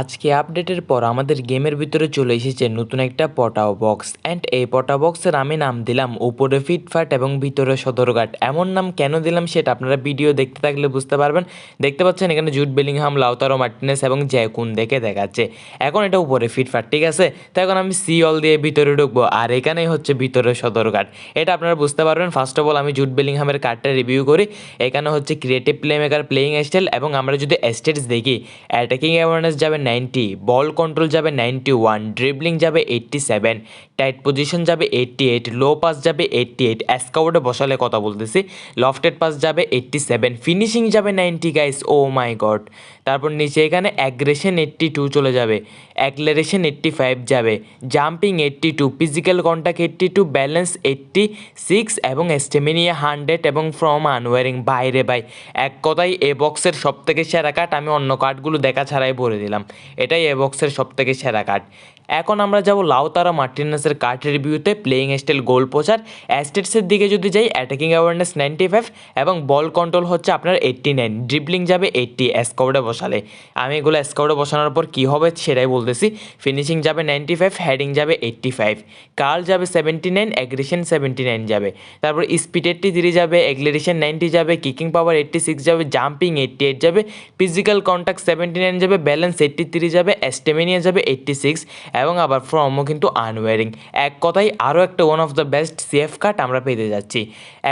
আজকে আপডেটের পর আমাদের গেমের ভিতরে চলে এসেছে নতুন একটা পটাও বক্স। অ্যান্ড এই পটা বক্সের আমি নাম দিলাম উপরে ফিটফাট এবং ভিতরে সদরঘাট। এমন নাম কেন দিলাম সেটা আপনারা ভিডিও দেখতে থাকলে বুঝতে পারবেন। দেখতে পাচ্ছেন এখানে জুট, বেলিংহাম লাউতারো মার্টিনেস এবং জ্যাকুন দেখে দেখাচ্ছে। এখন এটা উপরে ফিটফাট ঠিক আছে? তো এখন আমি সি অল দিয়ে ভিতরে ঢুকবো আর এখানেই হচ্ছে ভিতরে সদরঘাট। এটা আপনারা বুঝতে পারবেন। ফার্স্ট অফ অল আমি জুট, বেলিংহামের কার্ডটা রিভিউ করি। এখানে হচ্ছে creative playmaker playing style এবং আমরা যদি স্টেটস দেখি অ্যাটাকিং অ্যাওয়ারনেস যাবে নাইনটি বল কন্ট্রোল যাবে নাইনটি ওয়ান ড্রিবলিং যাবে এইট্টি সেভেন টাইট পজিশন যাবে এইট্টি এইট লো পাস যাবে এইট্টি এইট অ্যাসকাউটে বসালে কথা বলতেছি লফটেড পাস যাবে এইট্টি সেভেন ফিনিশিং যাবে ninety guys oh my god তারপর নিচে এখানে অ্যাগ্রেশন এইট্টি টু চলে যাবে অ্যাক্লারেশন এইট্টি ফাইভ যাবে jumping eighty two physical contact eighty two balance eighty six এবং স্টেমিনিয়া হান্ড্রেড এবং ফ্রম আনওয়ারিং বাইরে বাই এক কথায় এ বক্সের সব থেকে সেরা কার্ড আমি অন্য কার্ডগুলো দেখা ছাড়াই বলে দিলাম। এটাই এ বক্সের সবথেকে সেরা কার্ড এখন আমরা যাব লাউতারা মার্টিনেসের কার্ড রিভিউতে প্লেয়িং স্টাইল গোল পোচার অ্যাস্টেটসের দিকে যদি যাই অ্যাটাকিং অ্যাওয়ারনেস নাইনটি ফাইভ এবং বল কন্ট্রোল হচ্ছে আপনার এইট্টি নাইন ড্রিবলিং যাবে এইট্টি স্কাউটে বসালে। আমি এগুলো স্কাউটে বসানোর পর কী হবে সেটাই বলতেছি। ফিনিশিং যাবে নাইনটি ফাইভ হেডিং যাবে এইট্টি ফাইভ কার্ল যাবে seventy nine aggression seventy nine যাবে। তারপর স্পিড এইট্টি থ্রি যাবে এগ্লেরেশন নাইনটি যাবে কিকিং পাওয়ার এইট্টি সিক্স যাবে জাম্পিং এইট্টি এইট যাবে ফিজিক্যাল কন্ট্যাক্ট সেভেন্টি নাইন যাবে ব্যালেন্স এইট্টি থ্রি যাবে অ্যাস্টেমিনিয়া যাবে এইট্টি সিক্স এবং আবার ফ্রমও কিন্তু আনওয়ারিং এক কথায় আরও একটা one of the best C F card আমরা পেতে যাচ্ছি।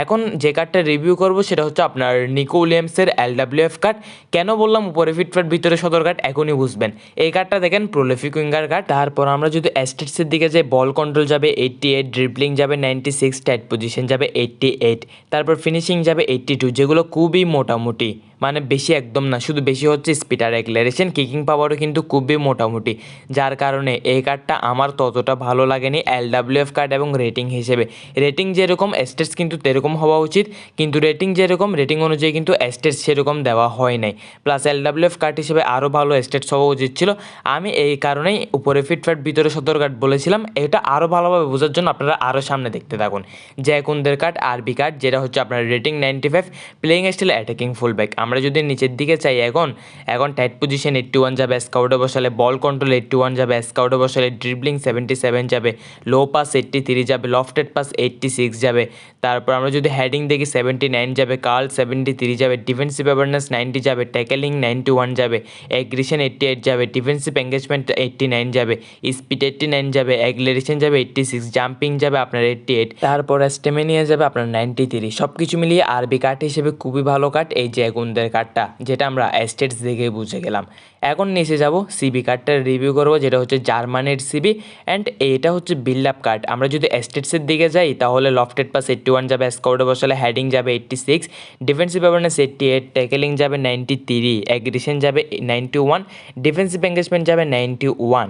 এখন যে কার্ডটা রিভিউ করব সেটা হচ্ছে আপনার নিকো উইলিয়ামসের এলডাব্লিউ এফ কার্ড কেন বললাম উপরে ফিটফাট ভিতরে সদর কার্ড এখনই বুঝবেন। এই কার্ডটা দেখেন প্রোলিফিক উইঙ্গার কার্ড তারপর আমরা যদি অ্যাস্টেটসের দিকে যাই বল কন্ট্রোল যাবে এইট্টি এইট ড্রিবলিং যাবে নাইনটি সিক্স টাইট পজিশন যাবে এইট্টি এইট তারপর ফিনিশিং যাবে এইট্টি টু যেগুলো খুবই মোটামুটি। মানে বেশি একদম না, শুধু বেশি হচ্ছে স্পিড আর অ্যাক্লারেশন কিকিং পাওয়ারও কিন্তু খুবই মোটামুটি। যার কারণে এই কার্ডটা আমার ততটা ভালো লাগেনি এলডাব্লিউএফ কার্ড এবং রেটিং হিসেবে। রেটিং যেরকম এস্টেটস কিন্তু সেরকম হওয়া উচিত, কিন্তু রেটিং যেরকম রেটিং অনুযায়ী কিন্তু এস্টেটস সেরকম দেওয়া হয় নাই। প্লাস এলডাব্লিউএফ কার্ড হিসেবে আরও ভালো এস্টেটস হওয়া উচিত ছিল। আমি এই কারণেই উপরে ফিটফাট ভিতরে সদর কার্ড বলেছিলাম, এটা আরও ভালোভাবে বোঝার জন্য আপনারা আরও সামনে দেখতে থাকুন। জ্যাকুন্দের কার্ড আরবি কার্ড যেটা হচ্ছে আপনার rating ninety five playing style attacking full back আমরা যদি নিচের দিকে চাই এখন এখন টাইট পজিশন এইট্টি ওয়ান যাবে স্কাউটে বসালে বল কন্ট্রোল এইট্টি ওয়ান যাবে স্কাউটে বসালে ড্রিবলিং সেভেন্টি সেভেন যাবে লো পাস এইট্টি থ্রি যাবে লফটেড পাস এইট্টি সিক্স যাবে, তারপর আমরা যদি হেডিং দেখি সেভেন্টি নাইন যাবে কার্ল সেভেন্টি থ্রি যাবে ডিফেন্সিভ অ্যাওয়ারনেস নাইনটি যাবে ট্যাকেলিং নাইনটি ওয়ান যাবে এগ্রেশন এইট্টি এইট যাবে ডিফেন্সিভ এঙ্গেজমেন্ট এইট্টি নাইন যাবে স্পিড এইট্টি নাইন যাবে অ্যাগ্লেরেশন যাবে এইট্টি সিক্স জাম্পিং যাবে আপনার এইট্টি এইট তারপর স্টেমিনিয়া যাবে আপনার নাইনটি থ্রি সব কিছু মিলিয়ে আরবি কাঠ হিসেবে খুবই ভালো কাঠ এই যে এগুনদের কার্ডটা যেটা আমরা এস্টেটস দেখে বুঝে গেলাম। এখন নিচে যাব সিবি কার্ডটার রিভিউ করব, যেটা হচ্ছে জার্মানির সিবি অ্যান্ড এটা হচ্ছে বিল্ড আপ কার্ড আমরা যদি এস্টেটসের দিকে যাই, তাহলে লফটেড পাস এইট্টি ওয়ান যাবে স্কোয়াডে বসালে হেডিং যাবে eighty six defensive awareness eighty eight tackling যাবে নাইনটি থ্রি অ্যাগ্রেশন যাবে নাইনটি ওয়ান ডিফেন্সিভ এঙ্গেজমেন্ট যাবে নাইনটি ওয়ান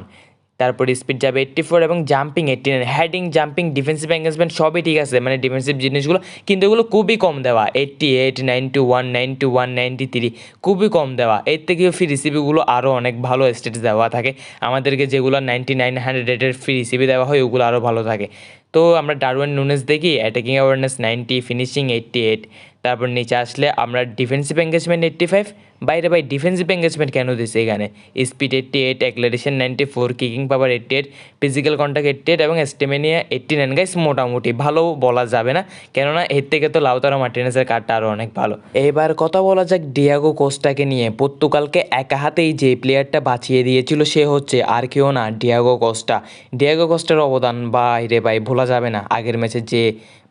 তারপর স্পিড যাবে এইট্টি ফোর এবং jumping eighty nine heading jumping defensive engagement সবই ঠিক আছে মানে ডিফেন্সিভ জিনিসগুলো, কিন্তু এগুলো খুবই কম দেওয়া eighty eight ninety one ninety one ninety three খুবই কম দেওয়া, এর থেকে ফ্রি রিসিপিগুলো আরও অনেক ভালো স্টেটস দেওয়া থাকে, আমাদেরকে যেগুলো নাইনটি নাইন হান্ড্রেড রেটের ফ্রি রিসিপি দেওয়া হয়, ওগুলো আরও ভালো থাকে, তো আমরা ডারওয়েন নুনেস দেখি attacking awareness ninety finishing eighty eight তারপর নিচে আসলে আমরা ডিফেন্সিভ এঙ্গেজমেন্ট এইট্টি ফাইভ বাইরে বাই ডিফেন্সিভ এঙ্গেজমেন্ট কেন দিচ্ছে এখানে? Speed eighty eight acceleration ninety four kicking power eighty eight physical contact eighty eight এবং স্টেমিনিয়া এইট্টি নাইন গাইস মোটামুটি ভালো বলা যাবে না, কেননা এর থেকে তো লাউতারা মার্টিনেসের কার্ডটা আরও অনেক ভালো। এবার কথা বলা যাক ডিয়াগো কোস্টাকে নিয়ে। পর্তুগালকে একা হাতেই যে প্লেয়ারটা বাঁচিয়ে দিয়েছিল সে হচ্ছে আর কেউ না ডিয়াগো কোস্টা ডিয়াগো কোস্টার অবদান, বাইরে ভাই, ভোলা যাবে না। আগের ম্যাচে যে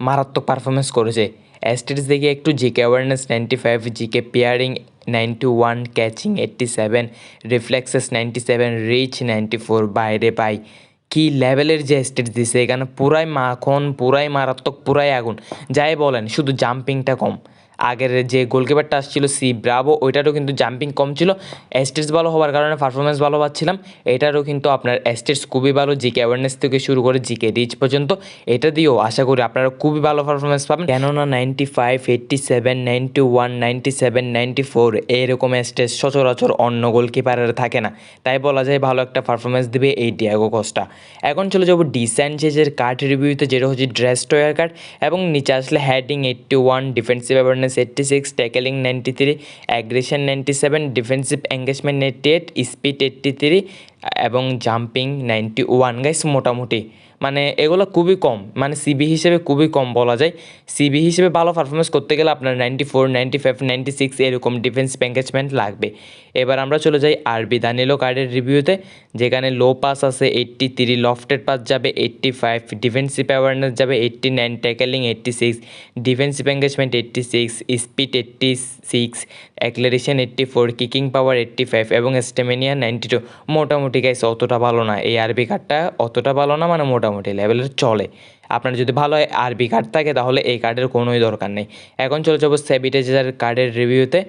মারাত্মক পারফরমেন্স করেছে। অ্যাস্টেটস দেখি একটু G K awareness ninety five G K parrying ninety one catching eighty seven reflexes ninety seven reach ninety four বাইরে পাই। কি লেভেলের যে স্টেট দিছে, এখানে পুরাই মাখন, পুরাই মারাত্মক, পুরাই আগুন। যাই বলেন, শুধু জাম্পিংটা কম। আগের যে গোলকিপারটা আসছিল সি ব্রাভো, ওইটারও কিন্তু জাম্পিং কম ছিল। এস্টেটস ভালো হওয়ার কারণে পারফরমেন্স ভালো পাচ্ছিলাম। এটারও কিন্তু আপনার এস্টেটস খুবই ভালো, জিকে অ্যাওয়ারনেস থেকে শুরু করে জিকে রিচ পর্যন্ত। এটা দিয়েও আশা করি আপনারা খুবই ভালো পারফরমেন্স পাবেন। কেননা ninety five eighty seven ninety one ninety seven ninety four এইরকম স্টেজ সচরাচর অন্য গোলকিপারের থাকে না। তাই বলা যায় ভালো একটা পারফরমেন্স দেবে এই ডিয়াগো কস্টা এখন চলে যাব ডিস্যানচেজের কার্ড রিভিউতে যেটা হচ্ছে ড্রেস টয়ার কার্ড এবং নিচে আসলে heading eighty one defensive awareness awareness eighty six tackling ninety three aggression ninety seven defensive engagement ninety eight speed eighty three এবং জাম্পিং নাইনটি ওয়ান গাইস মোটামুটি। মানে এগুলো খুবই কম মানে সিবি হিসেবে খুবই কম বলা যায়। সিবি হিসেবে ভালো পারফরমেন্স করতে গেলে আপনার ninety four ninety five ninety six এরকম ডিফেন্স এঙ্গেজমেন্ট লাগবে। এবার আমরা চলে যাই আরবি দানিলো কার্ডের রিভিউতে যেখানে লো পাস আছে এইট্টি থ্রি লফটেড পাস যাবে এইট্টি ফাইভ ডিফেন্সিভ অ্যাওয়ারনেস যাবে eighty nine tackling eighty six defensive engagement eighty six speed eighty six acceleration eighty four kicking power eighty five এবং স্টেমিনিয়া নাইনটি টু মোটামুটি guys অতটা ভালো না। এই আরবি কার্ডটা অতটা ভালো না মানে মোটামুটি। লেভেলের চলে। আপনার যদি ভালো আরবি কার্ড থাকে, তাহলে এই কার্ডের কোনোই দরকার নেই। এখন চলে যাব সেবিটেজার কার্ডের রিভিউতে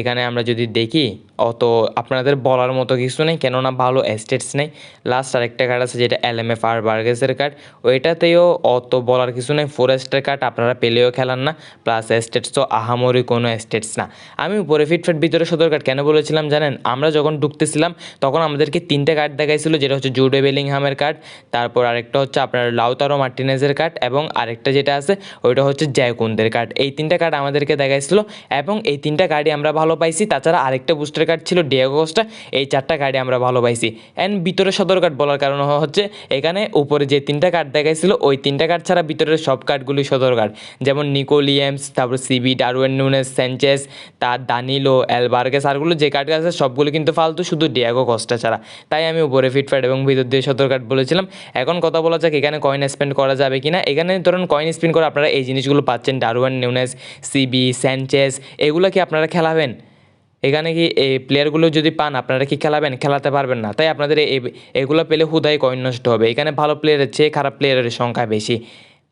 এখানে আমরা যদি দেখি, অত আপনাদের বলার মতো কিছু নেই, কেননা ভালো এস্টেটস নেই। লাস্ট আরেকটা কার্ড আছে যেটা এল এম এফ আর বার্গেসের কার্ড ওইটাতেও অত বলার কিছু নেই। ফরেস্টের কার্ড আপনারা পেলেও খেলান না প্লাস এস্টেটস তো আহামরি কোনো এস্টেটস না। আমি উপরে ফিটফিট ভিতরে সদর কার্ড কেন বলেছিলাম জানেন? আমরা যখন ঢুকতেছিলাম, তখন আমাদেরকে তিনটে কার্ড দেখাইছিল, যেটা হচ্ছে জুডে বেলিংহামের কার্ড তারপর আরেকটা হচ্ছে আপনার লাউতারো মার্টিনেজের কার্ড এবং আরেকটা যেটা আছে, ওইটা হচ্ছে জয়কুন্দের কার্ড এই তিনটা কার্ড আমাদেরকে দেখাইছিল, এবং এই তিনটা কার্ডই আমরা ভালো পাইছি, তাছাড়া আরেকটা বুস্টার কার্ড ছিল ডিয়াগোসটা এই চারটা কার্ডে আমরা ভালো পাইছি। অ্যান্ড ভিতরে সদর কার্ড বলার কারণ হচ্ছে, এখানে উপরে যে তিনটা কার্ড দেখাইছিল, ওই তিনটা কার্ড ছাড়া ভিতরের সব কার্ডগুলি সদর কার্ড যেমন নিকোলিয়ামস তারপর সিবি ডারওয়েন নুনেস স্যাঞ্চেস তার দানিলো অ্যালবার্গেস আরগুলো যে কার্ড আছে, সবগুলো কিন্তু ফালতু, শুধু ডিয়াগো কস্টা ছাড়া। তাই আমি উপরে ফিটফ্যাট এবং ভিতর দিয়ে সদর কার্ড বলেছিলাম। এখন কথা বলা যাক, এখানে কয়েন স্পেন্ড করা যাবে কিনা। এখানে ধরুন কয়েন স্পেন্ড করে আপনারা এই জিনিসগুলো পাচ্ছেন ডারওয়েন নিউনেস সিবি স্যানচেস এগুলো কি আপনারা খেলাবেন? এখানে কি এই প্লেয়ারগুলো যদি পান, আপনারা কি খেলাবেন? খেলাতে পারবেন না। তাই আপনাদের এই, এগুলো পেলে হুদাই কয়েন নষ্ট হবে। এখানে ভালো প্লেয়ারের চেয়ে খারাপ প্লেয়ারের সংখ্যা বেশি।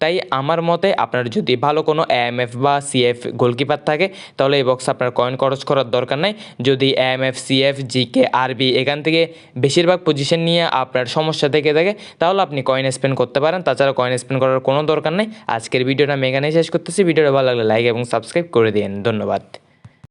তাই আমার মতে আপনার যদি ভালো কোনো এএমএফ বা সিএফ গোলকিপার থাকে, তাহলে এই বক্স আপনার কয়েন খরচ করার দরকার নাই। যদি এএমএফ সিএফ জিকে আরবি এখান থেকে বেশিরভাগ পজিশন নিয়ে আপনার সমস্যা থেকে থাকে, তাহলে আপনি কয়েন স্পেন্ড করতে পারেন। তাছাড়া কয়েন স্পেন্ড করার কোনো দরকার নেই। আজকের ভিডিওটা আমি এখানেই শেষ করতেছি। ভিডিওটা ভালো লাগলে লাইক এবং সাবস্ক্রাইব করে দিন ধন্যবাদ।